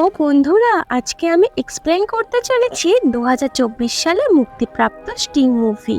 তো বন্ধুরা, আজকে আমি এক্সপ্লেন করতে চলেছি দু হাজার চব্বিশ সালে মুক্তিপ্রাপ্ত স্টিং মুভি।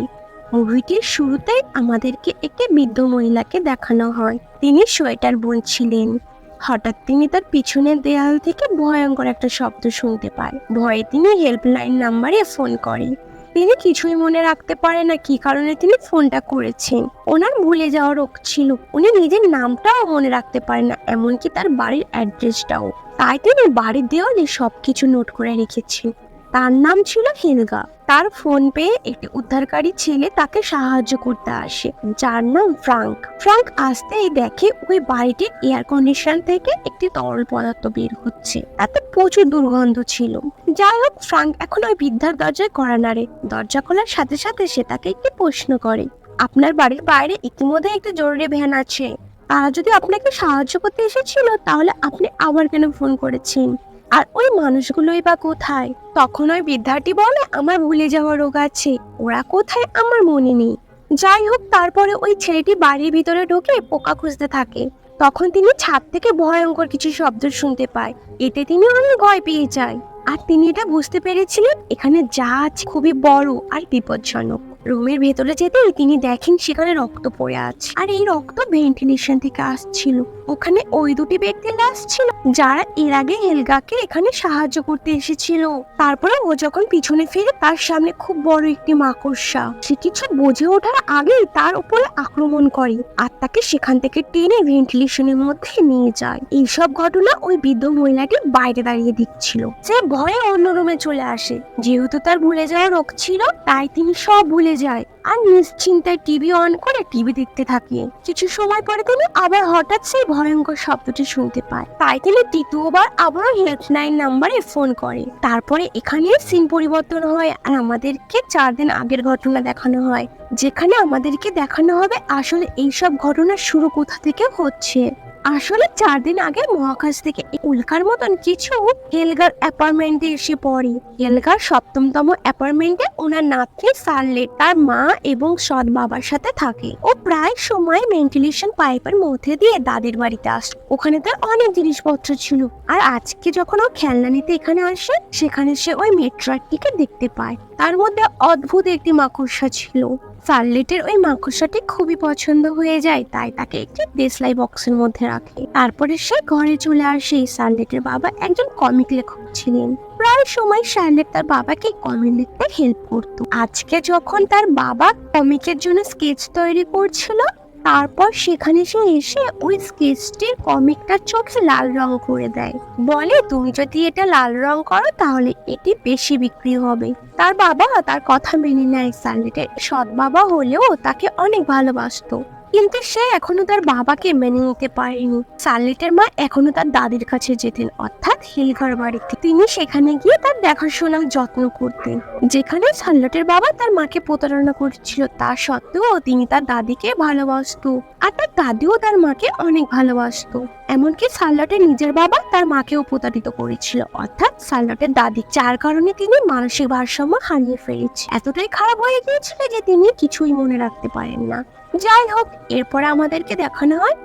মুভিটির শুরুতে আমাদেরকে একটি বৃদ্ধ মহিলাকে দেখানো হয়। তিনি সোয়েটার বুনছিলেন। হঠাৎ তিনি তার পিছনের দেয়াল থেকে ভয়ঙ্কর একটা শব্দ শুনতে পায়। ভয়ে তিনি হেল্পলাইন নাম্বারে ফোন করেন তিনি কিছুই মনে রাখতে পারে না কি কারণে তিনি ফোনটা করেছেন। ওনার ভুলে যাওয়ার রোগ ছিল। উনি নিজের নামটাও মনে রাখতে পারে না, এমনকি তার বাড়ির অ্যাড্রেসটাও। তাই তিনি বাড়ির দেওয়ালে সব কিছু নোট করে রেখেছেন। তার নাম ছিল হেলগা। তার ফোন পেয়ে একটি উদ্ধারকারী ছেলে তাকে সাহায্য করতে আসে, যার নাম ফ্রাঙ্ক ফ্রাঙ্ক আসতেই দেখে ওই বাড়িটির এয়ার কন্ডিশন থেকে একটি তরল পদার্থ বের হচ্ছে। তাতে প্রচুর দুর্গন্ধ ছিল। যাই হোক ফ্রাঙ্ক এখন ওই বৃদ্ধার দরজায় করা নাড়ে। দরজা খোলার সাথে সাথে সে তাকে একটি প্রশ্ন করে। আপনার বাড়ির বাইরে ইতিমধ্যে একটি জরুরি ভ্যান আছে। তারা যদি আপনাকে সাহায্য করতে এসেছিল, তাহলে আপনি আবার কেন ফোন করেছেন? আর ওই মানুষগুলোই বা কোথায়? তখন ওই বিদ্যার্থী বলে, আমার ভুলে যাওয়া রোগ আছে। ওরা কোথায়? আমার মনে নেই। যাই হোক, তারপরে ওই ছেলেটি বাড়ির ভিতরে ঢুকে পোকা খুঁজতে থাকে। তখন তিনি ছাদ থেকে ভয়ঙ্কর কিছু শব্দ শুনতে পায়। এতে তিনি অনেক ভয় পেয়ে যায়। আর তিনি এটা বুঝতে পেরেছিলেন, এখানে যা আছে খুবই বড় আর বিপজ্জনক। রুমের ভেতরে যেতেই তিনি দেখেন সেখানে রক্ত পড়ে আছে। আর এই রক্ত ভেন্টিলেশন থেকে আসছিল। ওখানে ওই দুটি ব্যক্তির লাশ ছিল, যারা এর আগে হেলগাকে এখানে সাহায্য করতে এসেছিল। তারপরে ও যখন পিছনে ফিরে, তার সামনে খুব বড় একটি মাকড়সা। সে কিছু বুঝে ওঠার আগেই তার উপরে আক্রমণ করে আর তাকে সেখান থেকে টেনে ভেন্টিলেশনের মধ্যে নিয়ে যায়। এইসব ঘটনা ওই বৃদ্ধ মহিলাটি বাইরে দাঁড়িয়ে দিচ্ছিল সে ভয়ে অন্য রুমে চলে আসে। যেহেতু তার ভুলে যাওয়া রোগ ছিল, তাই তিনি সব ভুলে যায়। আর নিশ্চিন্তায় টিভি অন করে টিভি দেখতে থাকে। কিছু সময় পরে তিনি আবার হঠাৎ সেই ভয়ঙ্কর শব্দটি শুনতে পায়। তাই তিনি দ্বিতীয়বার আবারও হেল্পলাইন নাম্বারে ফোন করে। তারপরে এখানে সিন পরিবর্তন হয় আর আমাদেরকে চার দিন আগের ঘটনা দেখানো হয়। যেখানে আমাদেরকে দেখানো হবে আসলে এইসব ঘটনা শুরু কোথা থেকে হচ্ছে। আসলে চার দিন আগে মহাকাশ থেকে উল্কার মতন কিছু হেলগার অ্যাপার্টমেন্টে এসে পড়ে। হেলগার সপ্তমতম অ্যাপার্টমেন্টে ওনার নাতনি সার্লেট, তার মা এবং সৎ বাবার সাথে থাকে। ও প্রায় সময় ভেন্টিলেশন পাইপের মধ্যে দিয়ে দাদির বাড়িতে আসে। ওখানে তার অনেক জিনিসপত্র ছিল। আর আজকে যখন ও খেলনা নিতে এখানে আসে, সেখানে সে ওই মেট্রোটিকে দেখতে পায়। তার মধ্যে অদ্ভুত একটি মাকড়সা ছিল। সার্লেটের ওই মাকড়সাটি খুবই পছন্দ হয়ে যায়, তাই তাকে একটি দেশলাই বক্সের মধ্যে রাখে। তারপরে সে ঘরে চলে আসে সার্লেটের বাবা একজন কমিক লেখক ছিলেন। প্রায় সময় শার্লেট তার বাবাকে কমিক লিখতে হেল্প করত। আজকে যখন তার বাবা কমিকের জন্য স্কেচ তৈরি করছিল তারপর সেখানে সে এসে ওই স্কেচটির কমিকটার চোখে লাল রং করে দেয়। বলে, তুমি যদি এটা লাল রং করো, তাহলে এটি বেশি বিক্রি হবে। তার বাবা তার কথা মেনে নেয় সার্লেটের সৎ বাবা হলেও তাকে অনেক ভালোবাসতো। কিন্তু সে এখনও তার বাবাকে মেনে নিতে পারেনি। সার্লেটের মা এখনও তার দাদির কাছে যেতেন, অর্থাৎ হিলঘর বাড়িতে। তিনি সেখানে গিয়ে তার দেখাশোনার যত্ন করতেন। যেখানে সার্লেটের বাবা তার মাকে প্রতারণা করছিল, তা সত্ত্বেও তিনি তার দাদিকে ভালোবাসতো। আর তার দাদিও তার মাকে অনেক ভালোবাসতো। এমনকি সার্লটের নিজের বাবা তার মাকেও প্রতারিত করেছিল, অর্থাৎ সার্লটের দাদি। যার কারণে তিনি মানসিক ভারসাম্য হারিয়ে ফেলেছে। এতটাই খারাপ হয়ে গিয়েছিল যে তিনি কিছুই মনে রাখতে পারেন না। যাই হোক, এরপর আমাদেরকে দেখানো হয়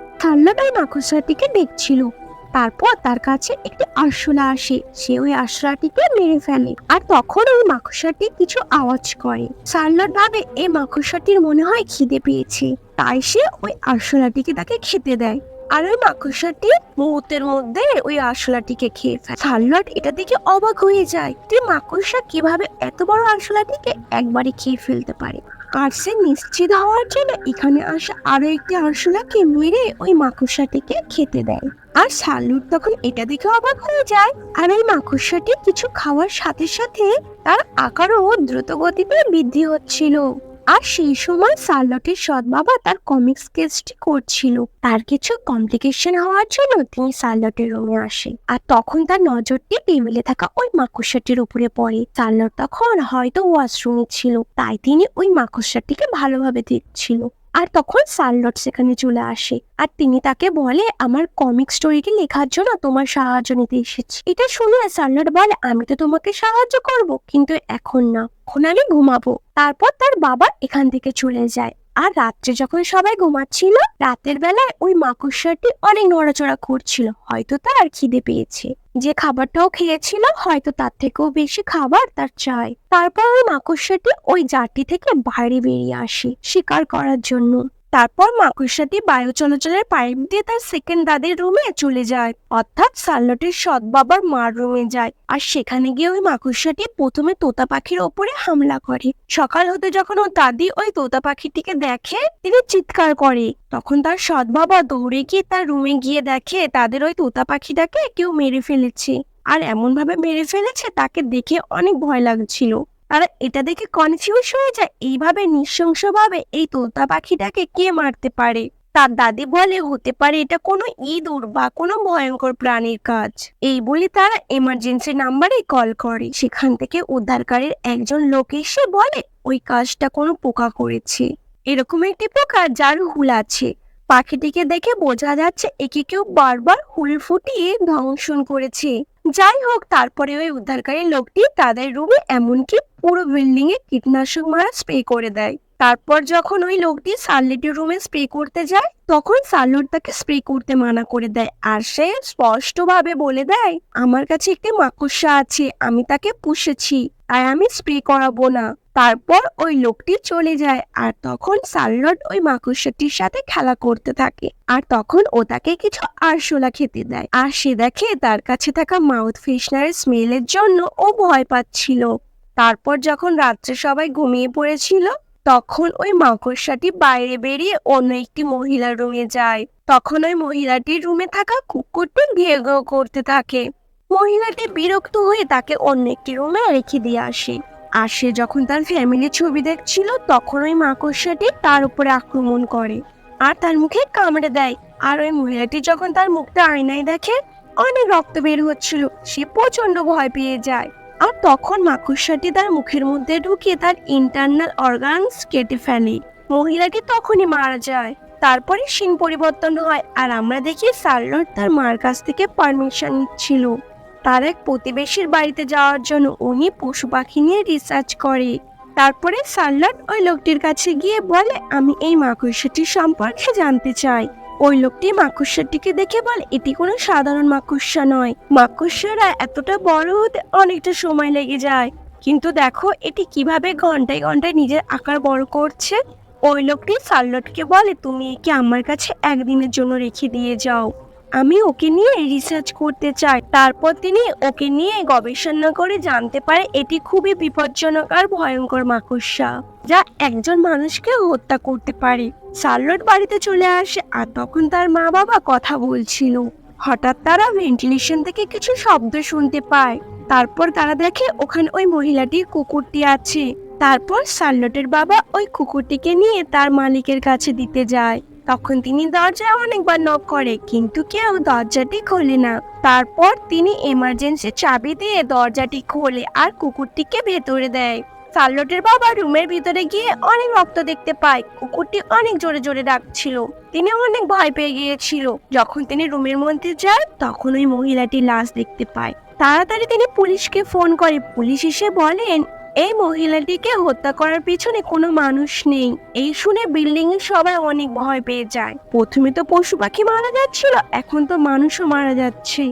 ওই মাকড়সাটিকে দেখছিল। তারপর তার কাছে একটি আরশোলা আসে। সে ওই আরশোলাটিকে মেরে ফেলে আর তখন ওই মাকড়সাটি কিছু আওয়াজ করে। সার্লট ভাবে এই মাকড়সাটির মনে হয় খিদে পেয়েছে। তাই সে ওই আরশোলাটিকে তাকে খেতে দেয়। আর ওই মাকড়সাটি মুহূর্তের মধ্যে ওই আরশোলাটিকে খেয়ে ফেলে। সার্লট এটা দেখে অবাক হয়ে যায় যে মাকড়সা কীভাবে এত বড় আরশোলাটিকে একবারে খেয়ে ফেলতে পারে? আর সে নিশ্চিত হওয়ার জন্য এখানে আসা আরও একটি আরশোলাকে মেরে ওই মাকড়সাটিকে খেতে দেয়। আর সালুর তখন এটা দেখে অবাক হয়ে যায়। আর এই মাকড়সাটি কিছু খাওয়ার সাথে সাথে তার আকারও দ্রুত গতিতে বৃদ্ধি হচ্ছিল। আর সেই সময় সার্লটের সৎ বাবা তার কমিক্স কেসটি করছিল। তার কিছু কমপ্লিকেশন হওয়ার জন্য তিনি সার্লটের রুমে আসে আর তখন তার নজরটি টেবিলে থাকা ওই মাকড়সাটির উপরে পড়ে। সার্লট তখন হয়তো ওয়াশরুমে ছিল, তাই তিনি ওই মাকড়সাটিকে ভালোভাবে দেখছিল। আর তখন সার্লট সেখানে চলে আসে। আর তিনি তাকে বলে, আমার কমিক স্টোরিটি লেখার জন্য তোমার সাহায্য নিতে এসেছি। এটা শুনে সার্লট বলে, আমি তো তোমাকে সাহায্য করব, কিন্তু এখন না। এখন আমি ঘুমাবো। তারপর তার বাবা এখান থেকে চলে যায়। আর রাত্রে যখন সবাই ঘুমাচ্ছিল, রাতের বেলায় ওই মাকড়সাটি অনেক নড়াচড়া করছিল। হয়তো তার খিদে পেয়েছে। যে খাবারটাও খেয়েছিল, হয়তো তার থেকেও বেশি খাবার তার চাই তারপর ওই মাকড়সাটি ওই জারটি থেকে বাইরে বেরিয়ে আসে, শিকার করার জন্য। তারপর মাকড়সাটি বায়ু চলাচলের পাইপ দিয়ে তার সেকেন্ড দাদির রুমে চলে যায়। অর্থাৎ সার্লটের সৎ বাবার মার রুমে যায়। আর সেখানে গিয়ে ওই মাকড়সাটি প্রথমে তোতা পাখির ওপরে হামলা করে। সকাল হতে যখন ওর দাদি ওই তোতা পাখিটিকে দেখে, তিনি চিৎকার করে। তখন তার সৎ বাবা দৌড়ে গিয়ে তার রুমে গিয়ে দেখে, তাদের ওই তোতা পাখিটাকে কেউ মেরে ফেলেছে। আর এমন ভাবে মেরে ফেলেছে, তাকে দেখে অনেক ভয় লাগছিল। তারা এটা দেখে কনফিউজ হয়ে যায়, এইভাবে নৃশংসভাবে এই তোতা পাখিটাকে কে মারতে পারে? তার দাদি বলে, হতে পারে এটা কোনো ইঁদুর বা কোনো ভয়ঙ্কর প্রাণীর কাজ। এই বলে তারা এমার্জেন্সি নাম্বারে কল করে। সেখান থেকে উদ্ধারকারীর একজন লোক এসে বলে, ওই কাজটা কোনো পোকা করেছে। এরকম একটি পোকা যার হুল আছে। পাখিটিকে দেখে বোঝা যাচ্ছে, একে কেউ বারবার হুল ফুটিয়ে ধ্বংসন করেছে। যাই হোক তারপরে ওই উদ্ধারকারী লোকটি তাদের রুমে এমনকি পুরো বিল্ডিংয়ে কীটনাশক মারা স্প্রে করে দেয়। তারপর যখন ওই লোকটি সার্লেটের রুমে স্প্রে করতে যায়, তখন সার্লট তাকে স্প্রে করতে মানা করে দেয়। আর সে স্পষ্টভাবে বলে দেয়, আমার কাছে একটি মাকড়সা আছে, আমি তাকে পুষেছি, তাই আমি স্প্রে করাবো না। তারপর ওই লোকটি চলে যায়, আর তখন সার্লট ওই মাকড়সাটির সাথে খেলা করতে থাকে। আর তখন ও তাকে কিছু আরশোলা খেতে দেয়। আর সে দেখে তার কাছে থাকা মাউথ ফ্রেশনারের স্মেলের জন্য ও ভয় পাচ্ছিল। তারপর যখন রাত্রে সবাই ঘুমিয়ে পড়েছিল তখন ওই মাকড়সাটি বাইরে বেরিয়ে অন্য একটি মহিলার রুমে যায়। তখন ওই মহিলাটির রুমে থাকা কুকুরটি ঘেউ করতে থাকে। মহিলাটি বিরক্ত হয়ে তাকে অন্য একটি রুমে রেখে দিয়ে আসে। আর সে যখন তার ফ্যামিলির ছবি দেখছিল, তখন ওই মাকড়সাটি তার উপরে আক্রমণ করে আর তার মুখে কামড়ে দেয়। আর ওই মহিলাটি যখন তার মুখটা আয়নায় দেখে, অনেক রক্ত বের হচ্ছিল। সে প্রচণ্ড ভয় পেয়ে যায়। আর তখন মাকড়সাটি তার মুখের মধ্যে ঢুকিয়ে তার ইন্টারনাল অর্গানস কেটে ফেলে। মহিলাটি তখনই মারা যায়। তারপরে সিন পরিবর্তন হয় আর আমরা দেখি সার্লট তার মার কাছ থেকে পারমিশন নিচ্ছিল। তার এক প্রতিবেশীর বাড়িতে যাওয়ার জন্য উনি পশু পাখি নিয়ে রিসার্চ করে। তারপরে সার্লট ওই লোকটির কাছে গিয়ে বলে, আমি এই মাকড়সাটির সম্পর্কে জানতে চাই। ওই লোকটি মাকড়সাটিকে দেখে বলে, এটি কোনো সাধারণ মাকড়সা নয়। মাকড়সারা এতটা বড় হতে অনেকটা সময় লেগে যায়। কিন্তু দেখো, এটি কীভাবে ঘন্টায় ঘন্টায় নিজের আকার বড় করছে? ওই লোকটি সার্লটকে বলে, তুমি একে আমার কাছে একদিনের জন্য রেখে দিয়ে যাও। আমি ওকে নিয়ে রিসার্চ করতে চাই। তারপর তিনি ওকে নিয়ে গবেষণা করে জানতে পারে এটি খুবই বিপজ্জনক আর ভয়ঙ্কর মাকড়সা, যা একজন মানুষকে হত্যা করতে পারে। সার্লট বাড়িতে চলে আসে আর তখন তার মা বাবা কথা বলছিল। হঠাৎ তারা ভেন্টিলেশন থেকে কিছু শব্দ শুনতে পায়। তারপর তারা দেখে ওখানে ওই মহিলাটির কুকুরটি আছে। তারপর সার্লটের বাবা ওই কুকুরটিকে নিয়ে তার মালিকের কাছে দিতে যায়। তখন তিনি দরজায় অনেকবার নক করে, কিন্তু কেউ দরজাটি খোলে না। তারপর তিনি এমার্জেন্সি চাবি দিয়ে দরজাটি খোলে আর কুকুরটিকে ভেতরে দেয়। সার্লটের বাবা রুমের ভিতরে গিয়ে অনেক রক্ত দেখতে পায়। কুকুরটি অনেক জোরে জোরে ডাকছিল। তিনি অনেক ভয় পেয়ে গিয়েছিল। যখন তিনি রুমের মধ্যে যায়, তখন ওই মহিলাটি লাশ দেখতে পায়। তাড়াতাড়ি তিনি পুলিশকে ফোন করে। পুলিশ এসে বলেন এই মহিলাটিকে হত্যা করার পিছনে কোনো মানুষ নেই। এই শুনে বিল্ডিং এর সবাই অনেক ভয় পেয়ে যায়। প্রথমে তো পশু পাখি মারা যাচ্ছিল, এখন তো মানুষও মারা যাচ্ছে।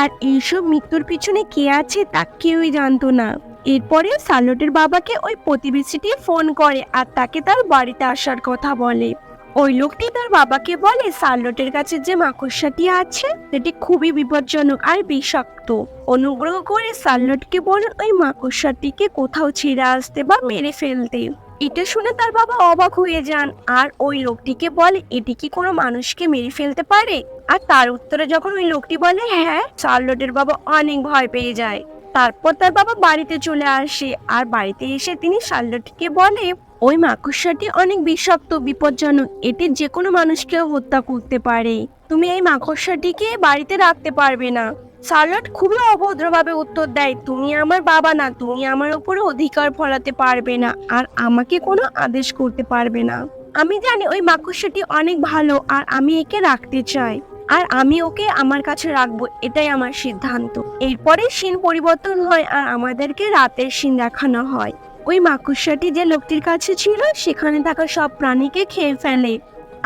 আর এইসব মৃত্যুর পিছনে কে আছে তা কেউই জানতো না। এরপরে সালোটের বাবাকে ওই প্রতিবেশীটি ফোন করে আর তাকে তার বাড়িতে আসার কথা বলে। ওই লোকটি তার বাবাকে বলে সার্লটের কাছে যে মাকড়সাটি আছে, সেটি খুবই বিপজ্জনক আর বিষাক্ত। অনুগ্রহ করে সার্লটকে বলুন ওই মাকড়সাটিকে কোথাও ছেড়ে আসতে বা মেরে ফেলতে। এটা শুনে তার বাবা অবাক হয়ে যান। আর ওই লোকটিকে বলে, এটি কি কোনো মানুষকে মেরে ফেলতে পারে? আর তার উত্তরে যখন ওই লোকটি বলে হ্যাঁ চার্লটের বাবা অনেক ভয় পেয়ে যায়। তারপর তার বাবা বাড়িতে চলে আসে। আর বাড়িতে এসে তিনি শার্লটকে বলে, ওই মাকড়সাটি অনেক বিষাক্ত, বিপজ্জনক। এটি যে কোনো মানুষকে হত্যা করতে পারে। তুমি এই মাকড়সাটিকে বাড়িতে রাখতে পারবে না। শার্লট খুবই অভদ্রভাবে উত্তর দেয়, তুমি আমার বাবা না। তুমি আমার উপরে অধিকার ফলাতে পারবে না। আর আমাকে কোনো আদেশ করতে পারবে না। আমি জানি ওই মাকড়সাটি অনেক ভালো, আর আমি একে রাখতে চাই। আর আমি ওকে আমার কাছে রাখব, এটাই আমার সিদ্ধান্ত। এরপরে সিন পরিবর্তন হয় আর আমাদেরকে রাতের সিন দেখানো হয়। ওই মাকড়সাটি যে লোকটির কাছে ছিল, সেখানে থাকা সব প্রাণীকে খেয়ে ফেলে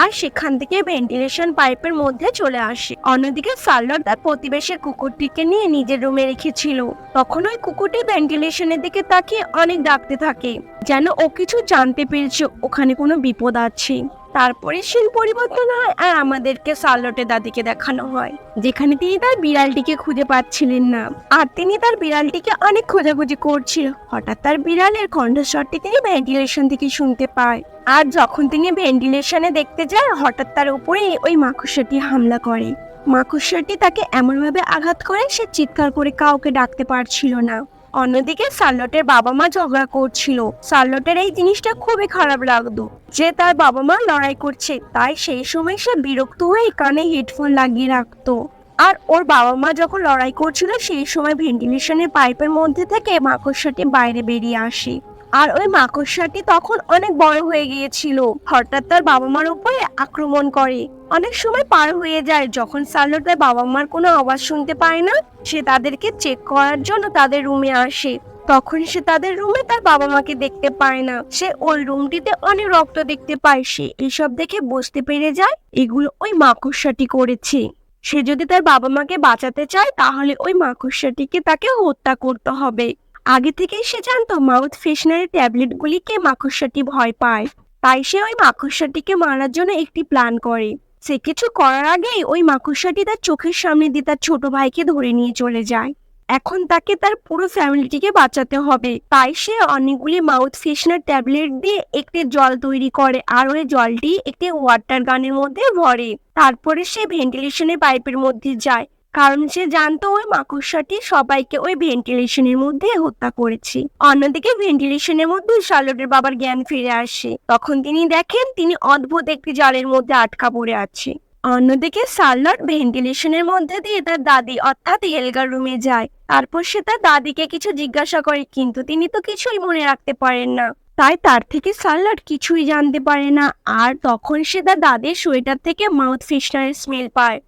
আর সেখান থেকে ভেন্টিলেশন পাইপের মধ্যে চলে আসে। অন্যদিকে সার্লট তার প্রতিবেশের কুকুরটিকে নিয়ে নিজের রুমে রেখেছিল। তখন ওই কুকুরটি ভেন্টিলেশনের দিকে তাকিয়ে অনেক ডাকতে থাকে, যেন ও কিছু জানতে পেরেছে, ওখানে কোনো বিপদ আছে। তারপরে সিন পরিবর্তন হয় আর আমাদেরকে সার্লটের দাদিকে দেখানো হয়। যেখানে তিনি তার বিড়ালটিকে খুঁজে পাচ্ছিলেন না। আর তিনি তার বিড়ালটিকে অনেক খোঁজাখুঁজি করছিল। হঠাৎ তার বিড়ালের কণ্ঠস্বরটি তিনি ভেন্টিলেশন থেকে শুনতে পায়। আর যখন তিনি ভেন্টিলেশনে দেখতে যায় হঠাৎ তার উপরে ওই মাকড়সাটি হামলা করে। মাকড়সাটি তাকে এমনভাবে আঘাত করে, সে চিৎকার করে কাউকে ডাকতে পারছিল না। অন্যদিকে সার্লটের বাবা মা ঝগড়া করছিল। সার্লটের এই জিনিসটা খুবই খারাপ লাগতো, যে তার বাবা মা লড়াই করছে। তাই সেই সময় সে বিরক্ত হয়ে কানে হেডফোন লাগিয়ে রাখতো। আর ওর বাবা মা যখন লড়াই করছিল, সেই সময় ভেন্টিলেশনের পাইপের মধ্যে থেকে মাকড়সাটি বাইরে বেরিয়ে আসে। আর ওই মাকড়সাটি তখন অনেক বড় হয়ে গিয়েছিল। হঠাৎ তার বাবা মার উপরে আক্রমণ করে। অনেক সময় পার হয়ে যায় যখন সার্লট তার বাবা মার কোনো আওয়াজ শুনতে পায় না। সে তাদেরকে চেক করার জন্য তাদের রুমে আসে। তখন সে তাদের রুমে তার বাবা মাকে দেখতে পায় না। সে ওই রুমটিতে অনেক রক্ত দেখতে পায়। সে এসব দেখে বুঝতে পেরে যায় এগুলো ওই মাকড়সাটি করেছে। সে যদি তার বাবা মাকে বাঁচাতে চায় তাহলে ওই মাকড়সাটিকে তাকে হত্যা করতে হবে। আগে থেকেই সে জানতো মাউথ ফ্রেশনারের ট্যাবলেটগুলিকে মাকড়সাটি ভয় পায়। তাই সে ওই মাকড়সাটিকে মারার জন্য একটি প্ল্যান করে। সে কিছু করার আগেই ওই মাকড়সাটি তার চোখের সামনে দিয়ে তার ছোট ভাইকে ধরে নিয়ে চলে যায়। এখন তাকে তার পুরো ফ্যামিলিটিকে বাঁচাতে হবে। তাই সে অনেকগুলি মাউথ ফ্রেশনার ট্যাবলেট দিয়ে একটি জল তৈরি করে আর ওই জলটি একটি ওয়াটার গানের মধ্যে ভরে। তারপরে সে ভেন্টিলেশনের পাইপের মধ্যে যায়। কারণ সে জানতো ওই মাকড়সাটি সবাইকে ওই ভেন্টিলেশনের মধ্যে হত্যা করেছে। অন্যদিকে ভেন্টিলেশনের মধ্যে শার্লটের বাবার জ্ঞান ফিরে আসে। তখন তিনি দেখেন তিনি অদ্ভুত একটি জালের মধ্যে আটকা পড়ে আছে। অন্যদিকে সার্লট ভেন্টিলেশনের মধ্যে দিয়ে তার দাদি অর্থাৎ হেলগার রুমে যায়। তারপর সে তার দাদিকে কিছু জিজ্ঞাসা করে, কিন্তু তিনি তো কিছুই মনে রাখতে পারেন না। তাই তার থেকে সার্লট কিছুই জানতে পারে না। আর তখন সে তার দাদির সোয়েটার থেকে মাউথ ফিশনারের স্মেল পায়।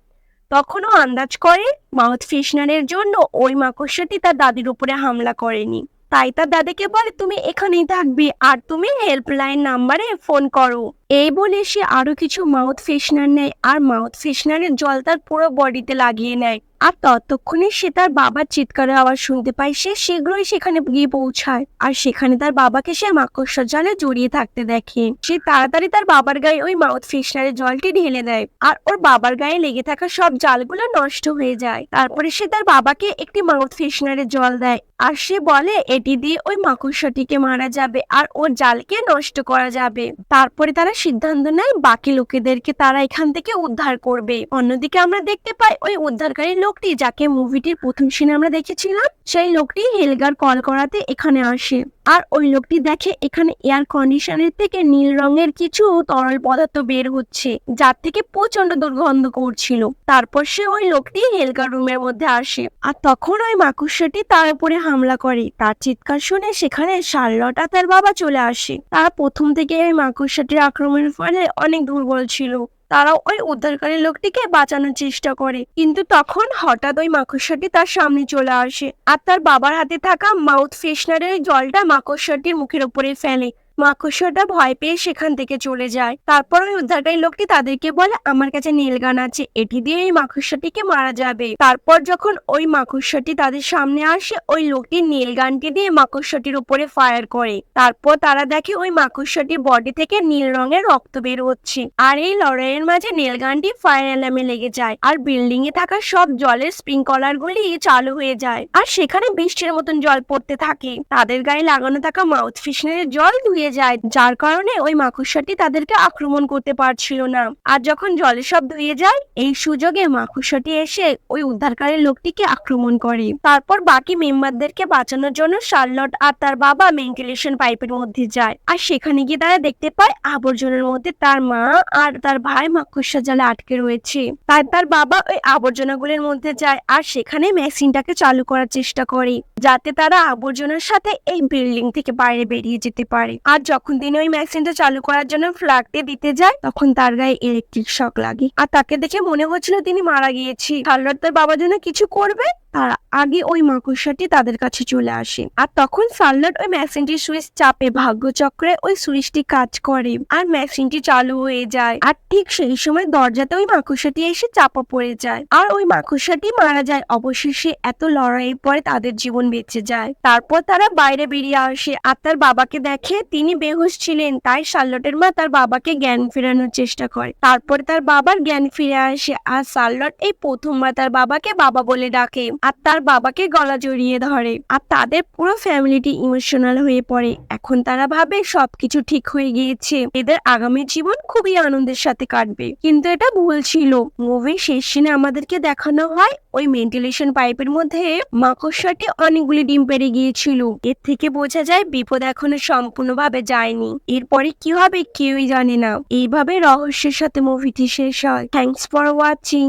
তখনও আন্দাজ করে মাউথ ফিশনারের জন্য ওই মাকড়সাটি তার দাদির উপরে হামলা করেনি। তাই তার দাদিকে বলে, তুমি এখানেই থাকবে আর তুমি হেল্পলাইন নাম্বারে ফোন করো। এই বলে সে আরও কিছু মাউথ ফ্রেশনার নেয় আর মাউথ ফ্রেশনারের জল তার পুরো বডিতে লাগিয়ে নেয়। আর ততক্ষণে সে তার বাবার চিৎকারের আওয়াজ শুনতে পায়। সে শীঘ্রই সেখানে গিয়ে পৌঁছায় আর সেখানে তার বাবাকে সে মাকড়সার জালে জড়িয়ে থাকতে দেখে। সে তাড়াতাড়ি তার বাবার গায়ে ওই মাউথ ফ্রেশনারের জলটি ঢেলে দেয় আর ওর বাবার গায়ে লেগে থাকা সব জালগুলো নষ্ট হয়ে যায়। তারপরে সে তার বাবাকে একটি মাউথ ফ্রেশনারের জল দেয় আর সে বলে, এটি দিয়ে ওই মাকড়সাটিকে মারা যাবে আর ওর জালকে নষ্ট করা যাবে। তারপরে তারা সিদ্ধান্ত নেয়, বাকি লোকেদেরকে তারা এখান থেকে উদ্ধার করবে। অন্যদিকে আমরা দেখতে পাই ওই উদ্ধারকারী লোকটি, যাকে মুভিটির প্রথম সিনে আমরা দেখেছিলাম, সেই লোকটি হেলগার কল করাতে এখানে আসে। আর ওই লোকটি দেখে এখানে এয়ার কন্ডিশনের থেকে নীল রঙের কিছু তরল পদার্থ বের হচ্ছে, যার থেকে প্রচণ্ড দুর্গন্ধ করছিল। তারপর সে ওই লোকটি হেলগার রুমের মধ্যে আসে। আর তখন ওই মাকুসাটি তার উপরে হামলা করে। তার চিৎকার শুনে সেখানে শার্লট তার বাবা চলে আসে। তারা প্রথম থেকে ওই মাকুসাটির আক্রমণের ফলে অনেক দুর্বল ছিল। তারা ওই উদ্ধারকারী লোকটিকে বাঁচানোর চেষ্টা করে। কিন্তু তখন হঠাৎ ওই মাকড়সাটি তার সামনে চলে আসে আর তার বাবার হাতে থাকা মাউথ ফ্রেশনারের জলটা মাকড়সাটির মুখের উপরে ফেলে। মাকড়সাটা ভয় পেয়ে সেখান থেকে চলে যায়। তারপর ওই উদ্ধারকারী লোকটি তাদেরকে বলে, আমার কাছে নীলগান আছে, এটি দিয়ে এই মাকড়সাটিকে মারা যাবে। তারপর যখন ওই মাকড়সাটি তাদের সামনে আসে, ওই লোকটি নীলগানটি দিয়ে মাকড়সাটির উপরে ফায়ার করে। তারপর তারা দেখে ওই মাকড়সাটির বডি থেকে নীল রঙের রক্ত বের হচ্ছে। আর এই লড়াইয়ের মাঝে নীলগানটি ফায়ার অ্যালার্মে লেগে যায়। আর বিল্ডিং এ থাকা সব জলের স্প্রিংকলার গুলি চালু হয়ে যায়। আর সেখানে বৃষ্টির মতন জল পড়তে থাকে। তাদের গায়ে লাগানো থাকা মাউথ ফিশনারের জল ধুয়ে যায়, যার কারণে ওই মাকড়সাটি তাদেরকে আক্রমণ করতে পারছিল না। আর যখন জলের সব ধুয়ে যায়, এই সুযোগে মাকড়সাটি এসে ওই উদ্ধারকারী লোকটিকে আক্রমণ করে। তারপর বাকি মেম্বারদেরকে বাঁচানোর জন্য শার্লট আর তার বাবা ভেন্টিলেশন পাইপের মধ্যে যায়। আর সেখানে গিয়ে তারা দেখতে পায়, আবর্জনার মধ্যে তার মা আর তার ভাই মাকড়সা জালে আটকে রয়েছে। তাই তার বাবা ওই আবর্জনাগুলোর মধ্যে যায় আর সেখানে মেশিনটাকে চালু করার চেষ্টা করে, যাতে তারা আবর্জনার সাথে এই বিল্ডিং থেকে বাইরে বেরিয়ে যেতে পারে। আর যখন তিনি ওই মেশিনটা চালু করার জন্য ফ্ল্যাগটি দিতে যায়, তখন তার গায়ে ইলেকট্রিক শক লাগে। আর তাকে দেখে মনে হচ্ছিল তিনি মারা গিয়েছি। শার্লট তার বাবার জন্য কিছু করবে তার আগে ওই মাকড়সাটি তাদের কাছে চলে আসে। আর তখন সার্লট ওই মেশিনটির সুইচ চাপে ভাগ্যচক্রে ওই সুইচটি কাজ করে আর মেশিনটি চালু হয়ে যায়। আর ঠিক সেই সময় দরজাতে ওই মাকড়সাটি এসে চাপা পড়ে যায়। আর ওই মাকড়সাটি মারা যায়। অবশেষে এত লড়াইয়ের পরে তাদের জীবন বেঁচে যায়। তারপর তারা বাইরে বেরিয়ে আসে। আর তার বাবাকে দেখে তিনি বেহুশ ছিলেন। তাই শার্লটের মা তার বাবাকে জ্ঞান ফেরানোর চেষ্টা করে। তারপরে তার বাবার জ্ঞান ফিরে আসে। আর শার্লট এই প্রথমবার তার বাবাকে বাবা বলে ডাকে। আর তার বাবাকে গলা জড়িয়ে ধরে। আর তাদের পুরো ফ্যামিলিটি ইমোশনাল হয়ে পড়ে। এখন তারা ভাবে সবকিছু ঠিক হয়ে গিয়েছে। এদের আগামী জীবন খুবই আনন্দের সাথে কাটবে। কিন্তু এটা ভুল ছিল। মুভির শেষ সিনে আমাদেরকে দেখানো হয় ওই ভেন্টিলেশন পাইপের মধ্যে মাকড়সাটি অনেকগুলি ডিম পেরে গিয়েছিল। এর থেকে বোঝা যায় বিপদ এখনও সম্পূর্ণভাবে যায়নি। এরপরে কি হবে কেউই জানে না। এইভাবে রহস্যের সাথে মুভিটি শেষ হয়। Thanks for watching